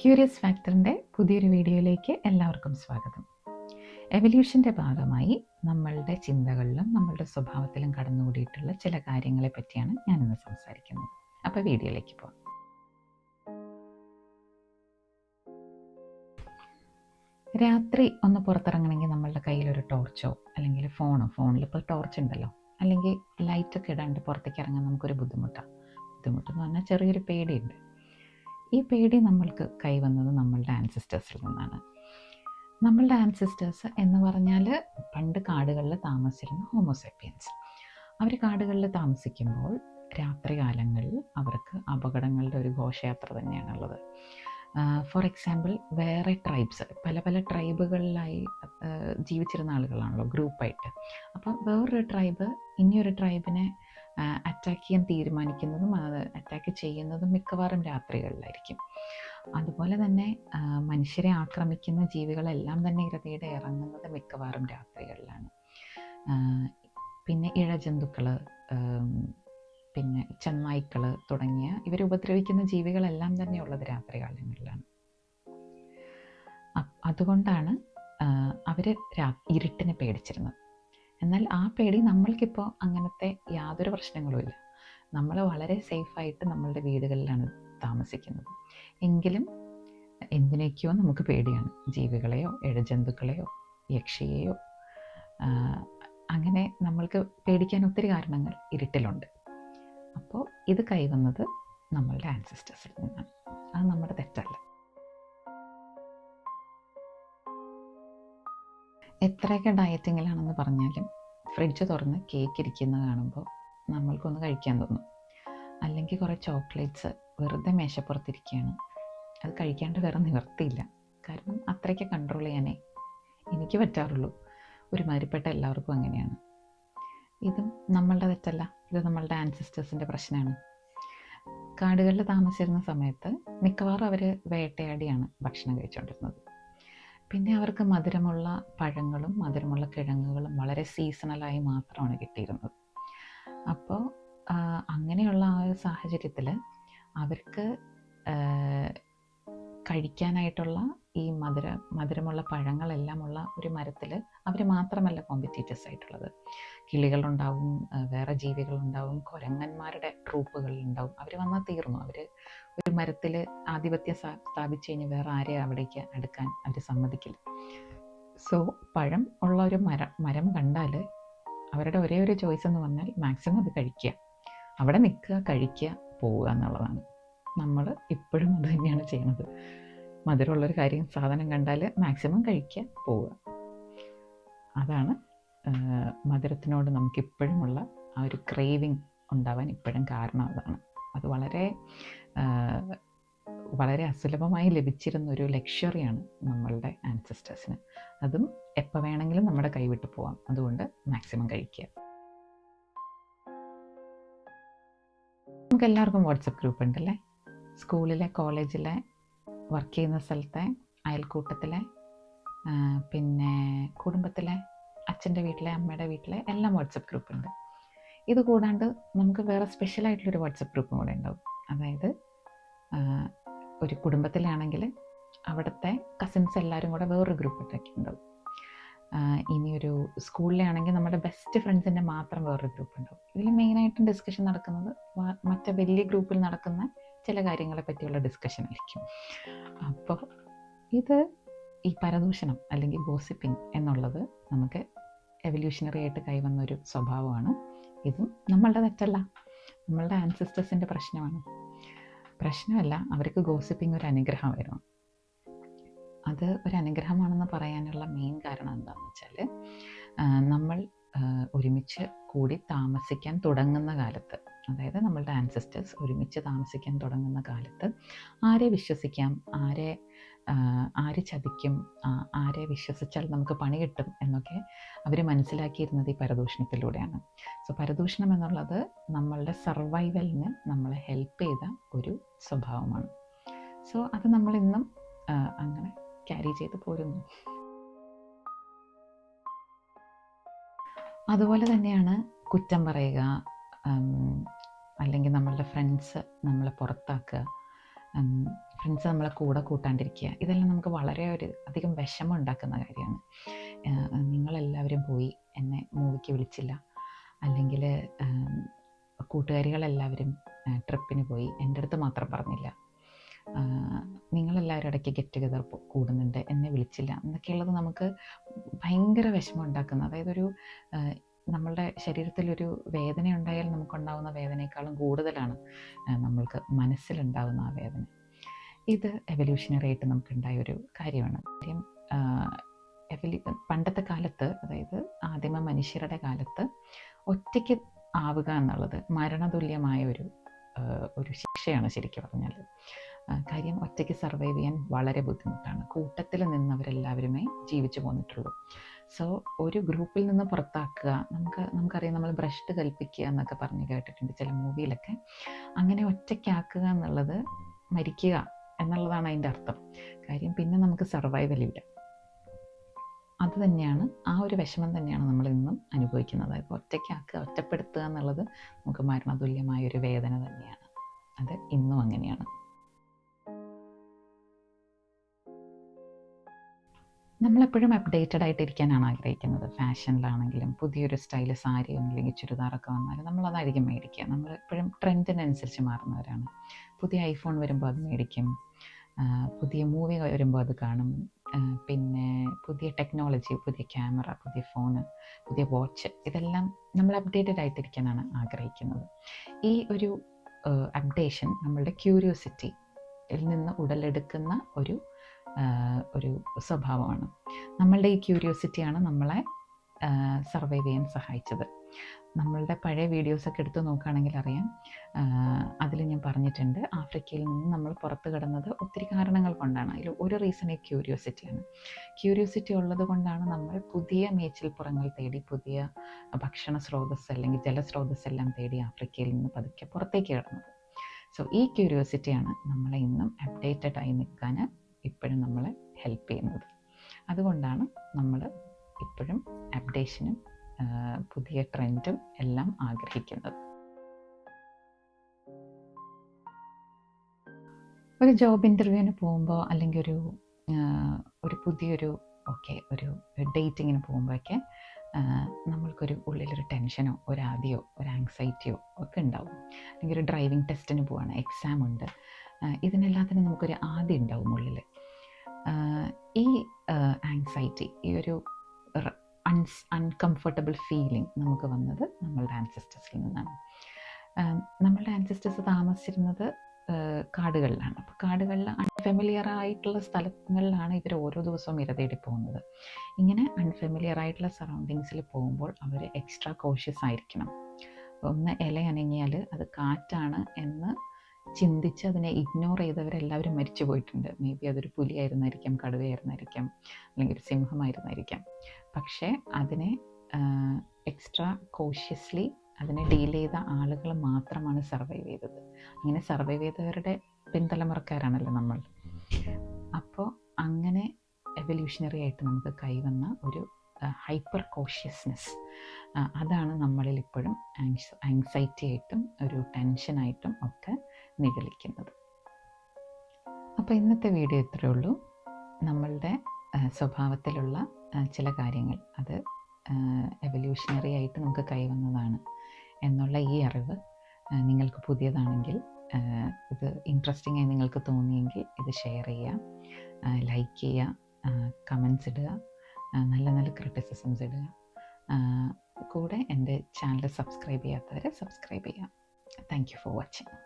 Curious ഫാക്ടറിന്റെ പുതിയൊരു വീഡിയോയിലേക്ക് എല്ലാവർക്കും സ്വാഗതം. എവല്യൂഷന്റെ ഭാഗമായി നമ്മളുടെ ചിന്തകളിലും നമ്മളുടെ സ്വഭാവത്തിലും കടന്നുകൂടിയിട്ടുള്ള ചില കാര്യങ്ങളെ പറ്റിയാണ് ഞാനിന്ന് സംസാരിക്കുന്നത്. അപ്പോൾ വീഡിയോയിലേക്ക് പോകാം രാത്രി ഒന്ന് പുറത്തിറങ്ങണമെങ്കിൽ നമ്മളുടെ ഒരു ടോർച്ചോ അല്ലെങ്കിൽ ഫോണോ ഫോണിൽ ഇപ്പോൾ ടോർച്ച് ഉണ്ടല്ലോ. അല്ലെങ്കിൽ ലൈറ്റൊക്കെ ഇടാണ്ട് പുറത്തേക്ക് ഇറങ്ങാൻ നമുക്കൊരു ബുദ്ധിമുട്ടാണ് ബുദ്ധിമുട്ടെന്ന് പറഞ്ഞാൽ ചെറിയൊരു പേടിയുണ്ട്. ഈ പേടി നമ്മൾക്ക് കൈവന്നത് നമ്മളുടെ ആൻസിസ്റ്റേഴ്സിൽ നിന്നാണ്. നമ്മളുടെ ആൻസിസ്റ്റേഴ്സ് എന്ന് പറഞ്ഞാൽ പണ്ട് കാടുകളിൽ താമസിച്ചിരുന്ന ഹോമോസെപ്പിയൻസ് അവർ കാടുകളിൽ താമസിക്കുമ്പോൾ രാത്രികാലങ്ങളിൽ അവർക്ക് അപകടങ്ങളുടെ ഒരു ഘോഷയാത്ര തന്നെയാണുള്ളത്. ഫോർ എക്സാമ്പിൾ വേറെ ട്രൈബ്സ് പല പല ട്രൈബുകളിലായി ജീവിച്ചിരുന്ന ആളുകളാണല്ലോ ഗ്രൂപ്പായിട്ട് അപ്പം വേറൊരു ട്രൈബ് ഇനിയൊരു ട്രൈബിനെ അറ്റാക്ക് ചെയ്യാൻ തീരുമാനിക്കുന്നതും അത് അറ്റാക്ക് ചെയ്യുന്നതും മിക്കവാറും രാത്രികളിലായിരിക്കും. അതുപോലെ തന്നെ മനുഷ്യരെ ആക്രമിക്കുന്ന ജീവികളെല്ലാം തന്നെ ഇരതയുടെ ഇറങ്ങുന്നത് മിക്കവാറും രാത്രികളിലാണ്. പിന്നെ ഇഴജന്തുക്കൾ പിന്നെ ചെന്നായ്ക്കൾ തുടങ്ങിയ ഇവരെ ഉപദ്രവിക്കുന്ന ജീവികളെല്ലാം തന്നെ ഉള്ളത് രാത്രികാലങ്ങളിലാണ്. അതുകൊണ്ടാണ് അവർ രാ ഇരുട്ടിനെ പേടിച്ചിരുന്നത്. എന്നാൽ ആ പേടി നമ്മൾക്കിപ്പോൾ അങ്ങനത്തെ യാതൊരു പ്രശ്നങ്ങളുമില്ല നമ്മൾ വളരെ സേഫായിട്ട് നമ്മളുടെ വീടുകളിലാണ് താമസിക്കുന്നത്. എങ്കിലും എന്തിനേക്കോ നമുക്ക് പേടിയാണ്. ജീവികളെയോ ഇഴജന്തുക്കളെയോ യക്ഷിയെയോ അങ്ങനെ നമ്മൾക്ക് പേടിക്കാൻ ഒത്തിരി കാരണങ്ങൾ ഇരുട്ടിലുണ്ട്. അപ്പോൾ ഇത് കൈവന്നത് നമ്മളുടെ ആൻസിസ്റ്റേഴ്സിൽ നിന്നാണ്. എത്രയൊക്കെ ഡയറ്റിങ്ങിലാണെന്ന് പറഞ്ഞാലും ഫ്രിഡ്ജ് തുറന്ന് കേക്ക് ഇരിക്കുന്നത് കാണുമ്പോൾ നമ്മൾക്കൊന്ന് കഴിക്കാൻ തോന്നും. അല്ലെങ്കിൽ കുറേ ചോക്ലേറ്റ്സ് വെറുതെ മേശപ്പുറത്തിരിക്കുകയാണ്. അത് കഴിക്കാണ്ട് വേറെ നിവർത്തിയില്ല. കാരണം അത്രയ്ക്ക് കൺട്രോൾ ചെയ്യാനേ എനിക്ക് പറ്റാറുള്ളൂ. ഒരുമാതിരിപ്പെട്ട എല്ലാവർക്കും അങ്ങനെയാണ്. ഇതും നമ്മളുടെ തെറ്റല്ല. ഇത് നമ്മളുടെ ആൻസിസ്റ്റേഴ്സിന്റെ പ്രശ്നമാണ്. കാടുകളിൽ താമസിച്ചിരുന്ന സമയത്ത് മിക്കവാറും അവർ വേട്ടയാടിയാണ് ഭക്ഷണം കഴിച്ചുകൊണ്ടിരുന്നത് പിന്നെ അവർക്ക് മധുരമുള്ള പഴങ്ങളും മധുരമുള്ള കിഴങ്ങുകളും വളരെ സീസണലായി മാത്രമാണ് കിട്ടിയിരുന്നത്. അപ്പോൾ അങ്ങനെയുള്ള ആ ഒരു സാഹചര്യത്തിൽ അവർക്ക് കഴിക്കാനായിട്ടുള്ള ഈ മധുര മധുരമുള്ള പഴങ്ങളെല്ലാം ഉള്ള ഒരു മരത്തിൽ അവർ മാത്രമല്ല കോമ്പറ്റീറ്റേഴ്സ് ആയിട്ടുള്ളത്. കിളികളുണ്ടാവും വേറെ ജീവികളുണ്ടാവും കുരങ്ങന്മാരുടെ ട്രൂപ്പുകളുണ്ടാവും. അവർ വന്നാൽ തീർന്നു. അവർ ഒരു മരത്തിൽ ആധിപത്യം സ്ഥാപിച്ചു കഴിഞ്ഞാൽ വേറെ ആരെ അവിടേക്ക് അടുക്കാൻ അവർ സമ്മതിക്കില്ല. സോ പഴം ഉള്ള ഒരു മരം മരം കണ്ടാൽ അവരുടെ ഒരേ ഒരു ചോയ്സ് എന്ന് പറഞ്ഞാൽ മാക്സിമം അത് കഴിക്കുക അവിടെ നിൽക്കുക കഴിക്കുക പോവുക എന്നുള്ളതാണ്. നമ്മൾ ഇപ്പോഴും അത് തന്നെയാണ് ചെയ്യുന്നത് മധുരമുള്ളൊരു കാര്യം സാധനം കണ്ടാൽ മാക്സിമം കഴിക്കുക പോവുക. അതാണ് മധുരത്തിനോട് നമുക്കിപ്പോഴുമുള്ള ആ ഒരു ക്രേവിങ് ഉണ്ടാവാൻ ഇപ്പോഴും കാരണം അതാണ്. അത് വളരെ വളരെ അസുലഭമായി ലഭിച്ചിരുന്ന ഒരു ലക്ഷറിയാണ് നമ്മളുടെ ആൻസസ്റ്റേഴ്സിന് അതും എപ്പോൾ വേണമെങ്കിലും നമ്മുടെ കൈവിട്ട് പോവാം. അതുകൊണ്ട് മാക്സിമം കഴിക്കുക. നമുക്കെല്ലാവർക്കും വാട്സപ്പ് ഗ്രൂപ്പ് ഉണ്ടല്ലേ സ്കൂളിലെ കോളേജിലെ വർക്ക് ചെയ്യുന്ന സ്ഥലത്തെ അയൽക്കൂട്ടത്തിലെ പിന്നെ കുടുംബത്തിലെ അച്ഛന്റെ വീട്ടിലെ അമ്മയുടെ വീട്ടിലെ എല്ലാം വാട്സപ്പ് ഗ്രൂപ്പുണ്ട് ഇത് കൂടാണ്ട് നമുക്ക് വേറെ സ്പെഷ്യലായിട്ടുള്ളൊരു വാട്സപ്പ് ഗ്രൂപ്പും കൂടെ ഉണ്ടാവും. അതായത് ഒരു കുടുംബത്തിലാണെങ്കിൽ അവിടുത്തെ കസിൻസ് എല്ലാവരും കൂടെ വേറൊരു ഗ്രൂപ്പ് ഇട്ടൊക്കെ ഉണ്ടാവും. ഇനിയൊരു സ്കൂളിലാണെങ്കിൽ നമ്മുടെ ബെസ്റ്റ് ഫ്രണ്ട്സിന്റെ മാത്രം വേറൊരു ഗ്രൂപ്പ് ഉണ്ടാവും. ഇതിൽ മെയിനായിട്ടും ഡിസ്കഷൻ നടക്കുന്നത് മറ്റേ വലിയ ഗ്രൂപ്പിൽ നടക്കുന്ന ചില കാര്യങ്ങളെ പറ്റിയുള്ള ഡിസ്കഷൻ ആയിരിക്കും. അപ്പോൾ ഇത് ഈ പരദൂഷണം അല്ലെങ്കിൽ ഗോസിപ്പിംഗ് എന്നുള്ളത് നമുക്ക് എവല്യൂഷണറി ആയിട്ട് കൈവന്ന ഒരു സ്വഭാവമാണ്. ഇതും നമ്മളുടെ തെറ്റല്ല. നമ്മളുടെ ആൻസിസ്റ്റേഴ്സിന്റെ പ്രശ്നമാണ്. പ്രശ്നമല്ല അവർക്ക് ഗോസിപ്പിംഗ് ഒരു അനുഗ്രഹമായിരുന്നു അത് ഒരു അനുഗ്രഹമാണെന്ന് പറയാനുള്ള മെയിൻ കാരണം എന്താണെന്ന് വെച്ചാൽ നമ്മൾ ഒരുമിച്ച് കൂടി താമസിക്കാൻ തുടങ്ങുന്ന കാലത്ത് അതായത് നമ്മളുടെ ആൻസസ്റ്റേഴ്സ് ഒരുമിച്ച് താമസിക്കാൻ തുടങ്ങുന്ന കാലത്ത് ആരെ വിശ്വസിക്കാം? ആരെ ആര് ചതിക്കും? ആരെ വിശ്വസിച്ചാൽ നമുക്ക് പണി കിട്ടും എന്നൊക്കെ അവർ മനസ്സിലാക്കിയിരുന്നത് ഈ പരദൂഷണത്തിലൂടെയാണ്. സോ പരദൂഷണം എന്നുള്ളത് നമ്മളുടെ സർവൈവലിന് നമ്മളെ ഹെൽപ്പ് ചെയ്ത ഒരു സ്വഭാവമാണ്. സോ അത് നമ്മൾ ഇന്നും അങ്ങനെ ക്യാരി ചെയ്ത് പോരുന്നു. അതുപോലെ തന്നെയാണ് കുറ്റം പറയുക അല്ലെങ്കിൽ നമ്മളുടെ ഫ്രണ്ട്സ് നമ്മളെ പുറത്താക്കുക ഫ്രണ്ട്സ് നമ്മളെ കൂടെ കൂട്ടാണ്ടിരിക്കുക ഇതെല്ലാം നമുക്ക് വളരെ ഒരു അധികം വിഷമം ഉണ്ടാക്കുന്ന കാര്യമാണ് നിങ്ങളെല്ലാവരും പോയി എന്നെ മൂവിക്ക് വിളിച്ചില്ല. അല്ലെങ്കിൽ കൂട്ടുകാരികളെല്ലാവരും ട്രിപ്പിന് പോയി എന്റെ അടുത്ത് മാത്രം പറഞ്ഞില്ല. നിങ്ങളെല്ലാവരും ഇടയ്ക്ക് ഗെറ്റ് ടുഗദർ കൂടുന്നുണ്ട് എന്നെ വിളിച്ചില്ല എന്നൊക്കെയുള്ളത് നമുക്ക് ഭയങ്കര വിഷമം ഉണ്ടാക്കുന്ന അതായത് ഒരു നമ്മളുടെ ശരീരത്തിലൊരു വേദന ഉണ്ടായാൽ നമുക്കുണ്ടാകുന്ന വേദനയെക്കാളും കൂടുതലാണ് നമ്മൾക്ക് മനസ്സിലുണ്ടാകുന്ന ആ വേദന. ഇത് എവല്യൂഷണറി ആയിട്ട് നമുക്കുണ്ടായ ഒരു കാര്യമാണ്. കാര്യം എവല്യൂ പണ്ടത്തെ കാലത്ത് അതായത് ആദിമ മനുഷ്യരുടെ കാലത്ത് ഒറ്റയ്ക്ക് ആവുക എന്നുള്ളത് മരണതുല്യമായ ഒരു ഒരു ശിക്ഷയാണ് ശരിക്കും പറഞ്ഞാൽ കാര്യം ഒറ്റയ്ക്ക് സർവൈവ് ചെയ്യാൻ വളരെ ബുദ്ധിമുട്ടാണ്. കൂട്ടത്തിൽ നിന്നവരെല്ലാവരുമേ ജീവിച്ചു പോന്നിട്ടുള്ളൂ. സോ ഒരു ഗ്രൂപ്പിൽ നിന്ന് പുറത്താക്കുക നമുക്ക് നമുക്കറിയാം നമ്മൾ ഭ്രഷ്ട് കൽപ്പിക്കുക എന്നൊക്കെ പറഞ്ഞ് കേട്ടിട്ടുണ്ട് ചില മൂവിയിലൊക്കെ അങ്ങനെ ഒറ്റയ്ക്കാക്കുക എന്നുള്ളത് മരിക്കുക എന്നുള്ളതാണ് അതിന്റെ അർത്ഥം. കാര്യം പിന്നെ നമുക്ക് സർവൈവൽ ഇല്ല. തന്നെയാണ് ആ ഒരു വിഷമം തന്നെയാണ് നമ്മൾ ഇന്നും അനുഭവിക്കുന്നത്. ഇപ്പോൾ ഒറ്റയ്ക്കാക്കുക ഒറ്റപ്പെടുത്തുക എന്നുള്ളത് നമുക്ക് മരണതുല്യമായ ഒരു വേദന തന്നെയാണ്. അത് ഇന്നും അങ്ങനെയാണ്. നമ്മളെപ്പോഴും അപ്ഡേറ്റഡ് ആയിട്ടിരിക്കാനാണ് ആഗ്രഹിക്കുന്നത്. ഫാഷനിലാണെങ്കിലും പുതിയൊരു സ്റ്റൈൽ സാരി അല്ലെങ്കിൽ ചുരിദാറൊക്കെ വന്നാലും നമ്മളതായിരിക്കും മേടിക്കുക. നമ്മൾ എപ്പോഴും ട്രെൻഡിനനുസരിച്ച് മാറുന്നവരാണ്. പുതിയ ഐഫോൺ വരുമ്പോൾ അത് മേടിക്കും. പുതിയ മൂവി വരുമ്പോൾ അത് കാണും. പിന്നെ പുതിയ ടെക്നോളജി പുതിയ ക്യാമറ പുതിയ ഫോണ് പുതിയ വാച്ച് ഇതെല്ലാം നമ്മൾ അപ്ഡേറ്റഡ് ആയിട്ടിരിക്കാനാണ് ആഗ്രഹിക്കുന്നത്. ഈ ഒരു അപ്ഡേഷൻ നമ്മളുടെ ക്യൂരിയോസിറ്റിയിൽ നിന്ന് ഉടലെടുക്കുന്ന ഒരു ഒരു സ്വഭാവമാണ്. നമ്മളുടെ ഈ ക്യൂരിയോസിറ്റിയാണ് നമ്മളെ സർവൈവ് ചെയ്യാൻ സഹായിച്ചത്. നമ്മളുടെ പഴയ വീഡിയോസൊക്കെ എടുത്ത് നോക്കുകയാണെങ്കിൽ അറിയാം. അതിൽ ഞാൻ പറഞ്ഞിട്ടുണ്ട്. ആഫ്രിക്കയിൽ നിന്ന് നമ്മൾ പുറത്ത് കിടന്നത് ഒത്തിരി കാരണങ്ങൾ കൊണ്ടാണ്. അതിൽ ഒരു റീസൺ ഈ ക്യൂരിയോസിറ്റിയാണ് ക്യൂരിയോസിറ്റി ഉള്ളത് കൊണ്ടാണ് നമ്മൾ പുതിയ മേച്ചിൽപ്പുറങ്ങൾ തേടി പുതിയ ഭക്ഷണ സ്രോതസ് അല്ലെങ്കിൽ ജലസ്രോതസ് എല്ലാം തേടി ആഫ്രിക്കയിൽ നിന്ന് പതുക്കെ പുറത്തേക്ക് കിടന്നത്. സോ ഈ ക്യൂരിയോസിറ്റിയാണ് നമ്മളെ ഇന്നും അപ്ഡേറ്റഡ് ആയി നിൽക്കാൻ ഇപ്പോഴും നമ്മളെ ഹെൽപ്പ് ചെയ്യുന്നത്. അതുകൊണ്ടാണ് നമ്മൾ ഇപ്പോഴും അപ്ഡേഷനും പുതിയ ട്രെൻഡും എല്ലാം ആഗ്രഹിക്കുന്നത്. ഒരു ജോബ് ഇന്റർവ്യൂവിന് പോകുമ്പോൾ അല്ലെങ്കിൽ ഒരു ഒരു പുതിയൊരു ഓക്കെ ഒരു ഡേറ്റിങ്ങിന് പോകുമ്പോഴൊക്കെ നമ്മൾക്കൊരു ഉള്ളിലൊരു ടെൻഷനോ ഒരു ആദിയോ ഒരു ആങ്സൈറ്റിയോ ഒക്കെ ഉണ്ടാവും. അല്ലെങ്കിൽ ഒരു ഡ്രൈവിംഗ് ടെസ്റ്റിന് പോവാണ് എക്സാം ഉണ്ട്. ഇതിനെല്ലാത്തിനും നമുക്കൊരു ആദ്യം ഉണ്ടാവും ഉള്ളിൽ ഈ ആങ്സൈറ്റി ഈ ഒരു അൺസ് അൺകംഫർട്ടബിൾ ഫീലിംഗ് നമുക്ക് വന്നത് നമ്മളുടെ ആൻസിസ്റ്റേഴ്സിൽ നിന്നാണ്. നമ്മളുടെ ആൻസിസ്റ്റേഴ്സ് താമസിച്ചിരുന്നത് കാടുകളിലാണ്. അപ്പോൾ കാടുകളിൽ അൺഫെമിലിയർ ആയിട്ടുള്ള സ്ഥലങ്ങളിലാണ് ഇവർ ഓരോ ദിവസവും ഇര തേടി പോകുന്നത്. ഇങ്ങനെ അൺഫെമിലിയർ ആയിട്ടുള്ള സറൗണ്ടിങ്സിൽ പോകുമ്പോൾ അവർ എക്സ്ട്രാ കോഷ്യസ് ആയിരിക്കണം. ഒന്ന് ഇല അനങ്ങിയാൽ അത് കാറ്റാണ് എന്ന് ചിന്തിച്ച് അതിനെ ഇഗ്നോർ ചെയ്തവരെല്ലാവരും മരിച്ചു പോയിട്ടുണ്ട്. മേ ബി അതൊരു പുലിയായിരുന്നായിരിക്കാം കടുവയായിരുന്നായിരിക്കാം അല്ലെങ്കിൽ ഒരു സിംഹമായിരുന്നായിരിക്കാം. പക്ഷേ അതിനെ എക്സ്ട്രാ കോഷ്യസ്ലി അതിനെ ഡീൽ ചെയ്ത ആളുകൾ മാത്രമാണ് സർവൈവ് ചെയ്തത്. അങ്ങനെ സർവൈവ് ചെയ്തവരുടെ പിൻതലമുറക്കാരാണല്ലോ നമ്മൾ. അപ്പോൾ അങ്ങനെ എവല്യൂഷണറി ആയിട്ട് നമുക്ക് കൈവന്ന ഒരു ഹൈപ്പർ കോഷ്യസ്നെസ് അതാണ് നമ്മളിൽ ഇപ്പോഴും ആങ്സൈറ്റി ആയിട്ടും ഒരു ടെൻഷനായിട്ടും ഒക്കെ നിഗളിക്കുന്നത്. അപ്പോൾ ഇന്നത്തെ വീഡിയോ ഇത്രയേ ഉള്ളൂ. നമ്മളുടെ സ്വഭാവത്തിലുള്ള ചില കാര്യങ്ങൾ. അത് എവല്യൂഷണറി ആയിട്ട് നമുക്ക് കൈവന്നതാണ് എന്നുള്ള ഈ അറിവ് നിങ്ങൾക്ക് പുതിയതാണെങ്കിൽ ഇത് ഇൻട്രസ്റ്റിംഗ് ആയി നിങ്ങൾക്ക് തോന്നിയെങ്കിൽ ഇത് ഷെയർ ചെയ്യുക ലൈക്ക് ചെയ്യുക കമൻസ് ഇടുക നല്ല നല്ല ക്രിറ്റിസിസംസ് ഇടുക കൂടെ എന്റെ ചാനൽ സബ്സ്ക്രൈബ് ചെയ്യാത്തവരെ സബ്സ്ക്രൈബ് ചെയ്യുക. Thank you for watching